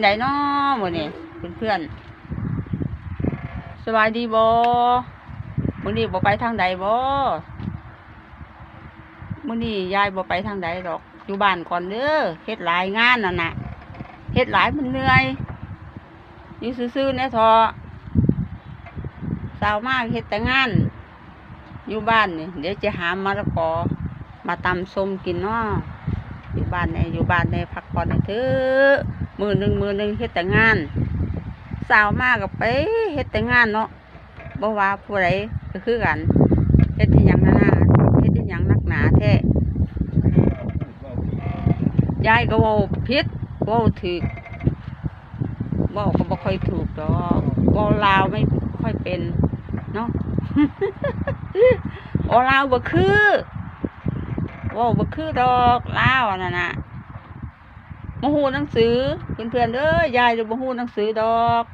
ไหนน้อหมดนี่เพื่อนเพื่อนๆสบายดีบ่มื้อนี้บ่ไปทางใดบ่มื้อนี้ยายบ่ไปทางใดดอกอยู่บ้านก่อนเด้อเฮ็ดหลายงานนั่นน่ะเฮ็ดหลายมันเหนื่อยอยู่ซื่อๆเนี่ยทอสาวมากเฮ็ดแต่งาน อยู่บ้านนี่เดี๋ยวจะหามะละกอมาตำส้มกินเนาะ อยู่บ้านในอยู่บ้านในพักผ่อนให้เถอะมือหนึ่งมือหนึ่งเฮ็ดแต่งาน สาวมากกับไปเฮ็ดแต่งานเนาะบ่ว่าผู้ใดก็คือกันเฮ็ดที่ยังนานาเฮ็ดที่ยังนักหนาแท้ยายก็ว้าผิดเว้าถูกเว้าก็บ่ค่อยถูกดอกเว้าลาวไม่ค่อยเป็นเนาะโอลาวบ่คือ ว้าบ่คือดอกเลาอันนั่นน่ะบ่ฮู้หนังสือเพื่อนๆเด้อยายจะบ่ฮู้หนังสือดอก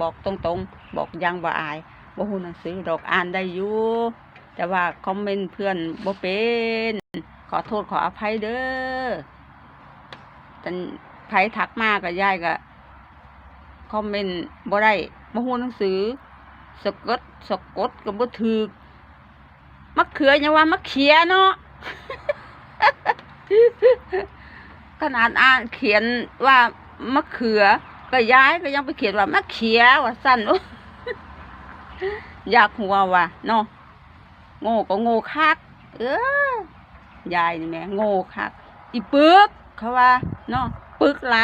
บอกตรงๆ บอกยังบ่อายบ่ฮู้หนังสือดอกอ่านได้อยู่แต่ว่าคอมเมนต์เพื่อนบ่เป็น ขอโทษขออภัยเด้อแต่ไผทักมาก็ยายก็คอมเมนต์บ่ได้บ่ฮู้หนังสือสะกดสะกดก็บ่ถูกมะเขือยังว่ามะเขียเนาะ ขนาดอ่านเขียนว่ามะเขือก็ย้ายก็ยังไปเขียนว่ามะเขียว่าสั้นอยากหัวว่ะเนาะโง่ก็โง่คัก เออยายนี่แม่โง่คัก อีปึกเขาว่าเนาะปึกหล